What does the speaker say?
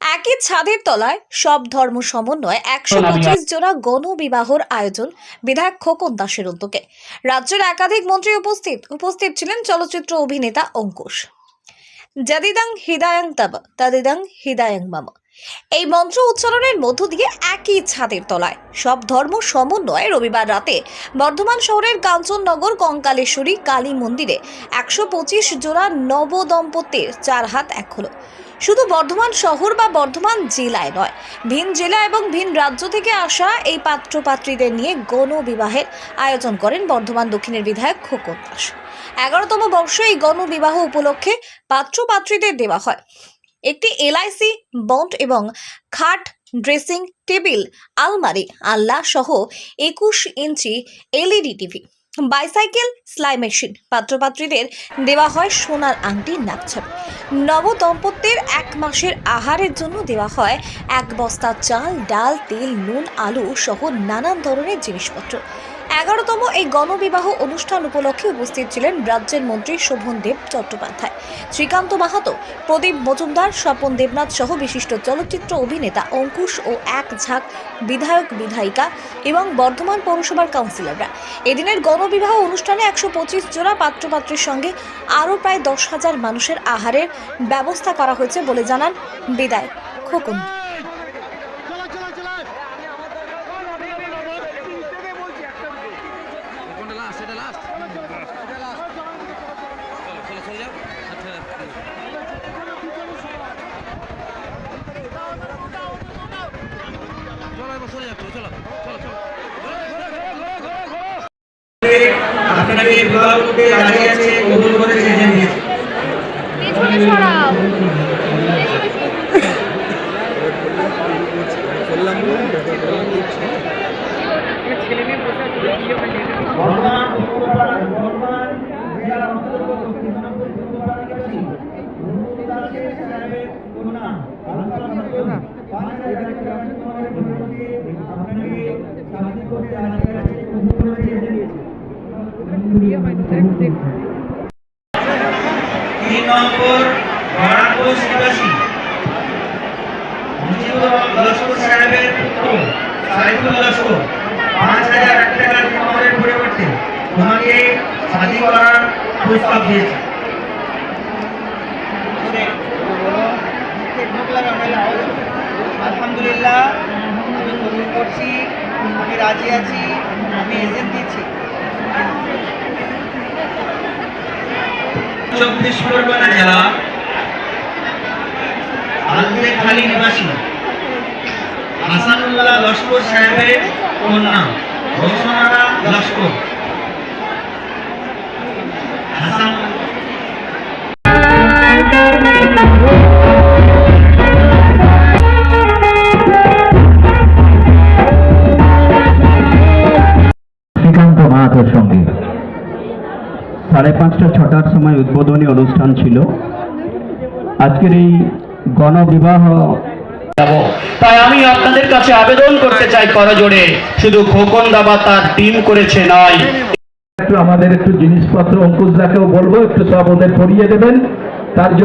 একই ছাদের তলায় সব ধর্ম সমন্বয়ে একশো পঁচিশ জোড়া গণবিবাহর আয়োজন বিধায়ক খোকন দাসের উদ্যোগে। রাজ্যের একাধিক মন্ত্রী উপস্থিত। উপস্থিত ছিলেন চলচ্চিত্র অভিনেতা অঙ্কুশ। জাদিদাং হৃদয়াং তাব তাদিদাং হৃদয়াং মামা। এই মন্ত্র উচ্চারণের মধ্য দিয়ে একই ছাদের তলায় সব ধর্ম সমন্বয়ে রবিবার রাতে বর্ধমান শহরের কাঞ্চননগর কঙ্কালেশ্বরী কালী মন্দিরে একশো পঁচিশ জোড়া নবদম্পতির চার হাত এক হলো। শুধু বর্ধমান শহর বা বর্ধমান জেলায় নয়, ভিন জেলা এবং ভিন রাজ্য থেকে আসা এই পাত্রপাত্রীদের নিয়ে গণবিবাহের আয়োজন করেন বর্ধমান দক্ষিণের বিধায়ক খোকন দাস। এগারোতম বর্ষে এই গণবিবাহ উপলক্ষে পাত্রপাত্রীদের দেওয়া হয়। একটি এলআইসি, বন্ড এবং খাট, ড্রেসিং টেবিল, আলমারি আল্লাহ সহ একুশ ইঞ্চি এলইডি টিভি। বাইসাইকেল সেলাই মেশিন পাত্রপাত্রীদের দেওয়া হয় সোনার আংটি নাকছাপ নবদম্পতির এক মাসের আহারের জন্য দেওয়া হয় এক বস্তা চাল, ডাল, তেল, নুন, আলু সহ নানান ধরনের জিনিসপত্র। এগারোতম এই গণবিবাহ অনুষ্ঠান উপলক্ষে উপস্থিত ছিলেন রাজ্যের মন্ত্রী শোভন দেব চট্টোপাধ্যায়। শ্রীকান্ত মাহাতো, প্রদীপ মজুমদার, স্বপন দেবনাথ সহ বিশিষ্ট চলচ্চিত্র অভিনেতা অঙ্কুশ ও এক ঝাঁক বিধায়ক বিধায়িকা এবং বর্ধমান পৌরসভার কাউন্সিলররা। এদিনের গণবিবাহ অনুষ্ঠানে একশো পঁচিশ জোড়া পাত্রপাত্রের সঙ্গে আরও প্রায় দশ হাজার মানুষের আহারের ব্যবস্থা করা হয়েছে বলে জানান বিদায় খোকন কোনটা লাস্ট এটা লাস্ট বিবাহ করতে রাজি আছে বর্তমান বর্তমান জেলার অন্তর্গত কৃষ্ণনগর পৌরসভা নিবাসী মুন্নুর দাসের সাহেবের কন্যা আলকা খাতুন পাঁচ হাজার টাকা রাজকুমারের পরিবর্তে আপনাকে শান্তি করতে রাজি আছে কবুল করেছে জেনে নিয়েছে তিন নম্বর সাহেবের আলহামদুলিল্লাহ আমি করছি আমি রাজি আছি আমি এজেন্ট দিচ্ছি। চব্বিশ পরগনা জেলা। আলদেখালি নিবাসী। হাসানুল্লাহ লস্কর সাহেবের কন্যা রোশনারা লস্কর। হাসান সঙ্গে সাড়ে পাঁচটা, ছটার সময় উদ্বোধনী অনুষ্ঠান ছিল। আজকের এই গণবিবাহ তাই আমি আপনাদের কাছে আবেদন করতে চাই করজোড়ে। শুধু খোকন দাবা তার টিম করেছে নয়। একটু আমাদের একটু জিনিসপত্র অঙ্কুশ দাকেও বলব, একটু সব ওদের পরিয়ে দেবেন। তার জন্য